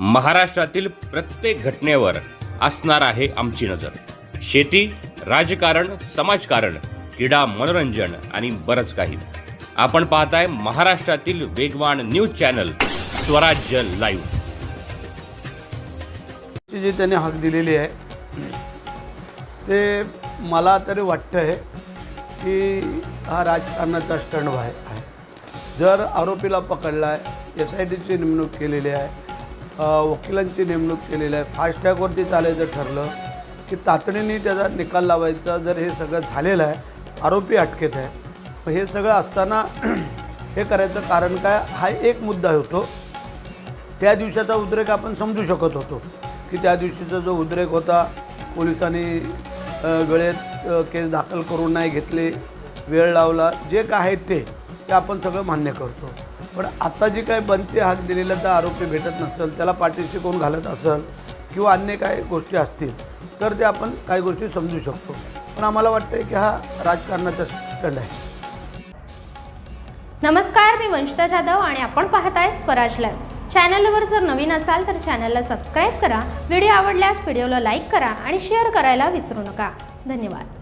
महाराष्ट्रातील प्रत्येक घटनेवर असणार आहे आमची नजर. शेती राजकारण समाजकारण क्रीडा मनोरंजन आणि बरंच काही. आपण पाहताय महाराष्ट्रातील वेगवान न्यूज चॅनल स्वराज्य लाईव्ह. जे जी त्यांनी हक दिलेली आहे ते मला तरी वाटतं आहे की हा राजकारणाचा स्टंड आहे. जर आरोपीला पकडला आहे एस आय टीची नेमणूक केलेली आहे वकिलांची नेमणूक केलेली आहे. फास्टॅगवरती चालायचं ठरलं की तातडीने त्याचा निकाल लावायचा. जर हे सगळं झालेलं आहे आरोपी अटकेत आहे. मग हे सगळं असताना हे करायचं कारण काय? हा एक मुद्दा होतो. त्या दिवसाचा उद्रेक आपण समजू शकत होतो की त्या दिवशीचा जो उद्रेक होता पोलिसांनी वेळेत केस दाखल करून नाही घेतले वेळ लावला जे काय आहे ते ते आपण सगळं मान्य करतो. पण आता जी काय बनते हाक दिलेला तर आरोपी भेटत नसेल त्याला पाठीशी कोण घालत असेल किंवा अन्य काही गोष्टी असतील तर ते आपण काही गोष्टी समजू शकतो. पण आम्हाला वाटतं की हा राजकारणाचा स्टंड आहे. नमस्कार मी वंशिता जाधव आणि आपण पाहताय स्वराज लाईव्ह. चॅनलवर जर नवीन असाल तर चॅनलला सबस्क्राईब करा व्हिडिओ आवडल्यास व्हिडिओला लाईक करा आणि शेअर करायला विसरू नका. धन्यवाद.